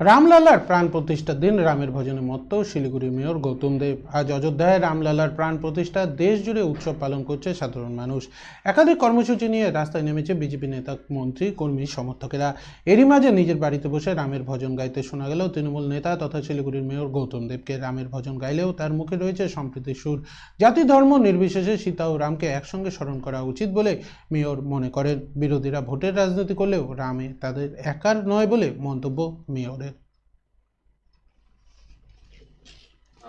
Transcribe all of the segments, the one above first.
রামলালার প্রাণ প্রতিষ্ঠার দিন রামের ভজনে মত্ত শিলিগুড়ি মেয়র গৌতম দেব। আজ অযোধ্যায় রামলালার প্রাণ প্রতিষ্ঠা, দেশ জুড়ে উৎসব পালন করছে সাধারণ মানুষ। একাধিক কর্মসূচি নিয়ে রাস্তায় নেমেছে বিজেপি নেতা, মন্ত্রী, কর্মী, সমর্থকেরা। এরই মাঝে নিজের বাড়িতে বসে রামের ভজন গাইতে শোনা গেলেও তৃণমূল নেতা তথা শিলিগুড়ির মেয়র গৌতম দেবকে। রামের ভজন গাইলেও তার মুখে রয়েছে সম্প্রীতির সুর। জাতি ধর্ম নির্বিশেষে সীতা ও রামকে একসঙ্গে স্মরণ করা উচিত বলে মেয়র মনে করেন। বিরোধীরা ভোটের রাজনীতি করলেও রামে তাদের একার নয় বলে মন্তব্য মেয়রের।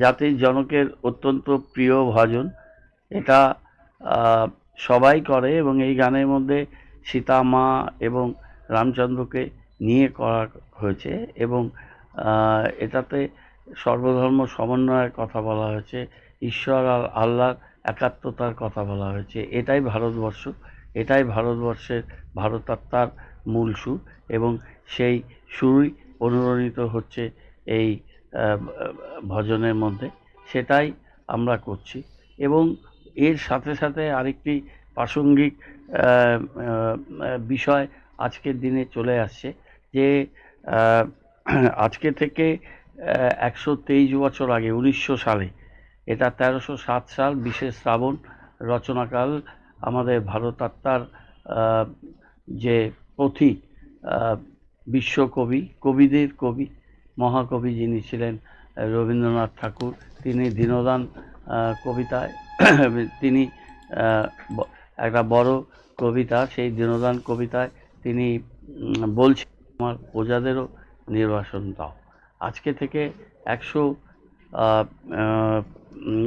জাতির জনকের অত্যন্ত প্রিয় ভজন। এটা সবাই করে এবং এই গানের মধ্যে সীতা, মা এবং রামচন্দ্রকে নিয়ে করা হয়েছে এবং এটাতে সর্বধর্ম সমন্বয়ের কথা বলা হয়েছে, ঈশ্বর আর আল্লাহর একাত্মতার কথা বলা হয়েছে। এটাই ভারতবর্ষ, এটাই ভারতবর্ষের ভারতাত্মার মূল সুর এবং সেই সুরই অনুরণিত হচ্ছে এই ভজনের মধ্যে, সেটাই আমরা করছি। এবং এর সাথে সাথে আরেকটি প্রাসঙ্গিক বিষয় আজকের দিনে চলে আসছে যে আজকে থেকে একশো তেইশ বছর আগে, উনিশশো সালে, এটা তেরোশো সাত সাল, বিশেষ শ্রাবণ রচনাকাল আমাদের ভারতাত্মার যে পথিক বিশ্বকবি, কবিদের কবি মহাকবি যিনি ছিলেন রবীন্দ্রনাথ ঠাকুর, তিনি দীনদান কবিতায়, তিনি একটা বড় কবিতা, সেই দীনদান কবিতায় তিনি বলছেন আমার প্রজাদেরও নির্বাসন দাও। আজকে থেকে একশো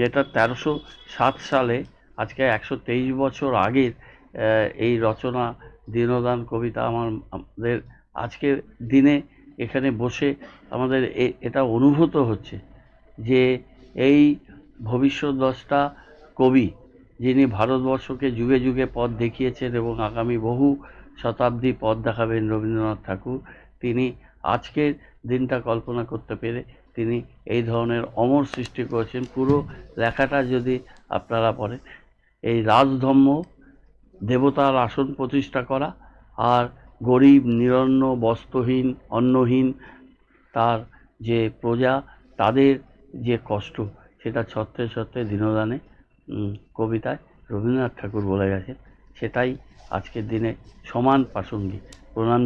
এটা তেরোশো সাত সালে, আজকে একশো তেইশ বছর আগের এই রচনা, দীনদান কবিতা আমাদের আজকের দিনে এখানে বসে আমাদের এটা অনুভূত হচ্ছে যে এই ভবিষ্যৎ দশটা কবি, যিনি ভারতবর্ষকে যুগে যুগে পথ দেখিয়েছেন এবং আগামী বহু শতাব্দী পথ দেখাবেন রবীন্দ্রনাথ ঠাকুর, তিনি আজকের দিনটা কল্পনা করতে পেরে তিনি এই ধরনের অমর সৃষ্টি করেছেন। পুরো লেখাটা যদি আপনারা পড়েন, এই রাজধর্ম, দেবতার আসন প্রতিষ্ঠা করা আর গরিব, নিরন্ন, বস্ত্রহীন, অন্নহীন তার যে প্রজা, তাদের যে কষ্ট, সেটা ছত্রে ছত্রে দিনদানে কবিতায় রবীন্দ্রনাথ ঠাকুর বলে গেছেন, সেটাই আজকের দিনে সমান প্রাসঙ্গিক। প্রণাম।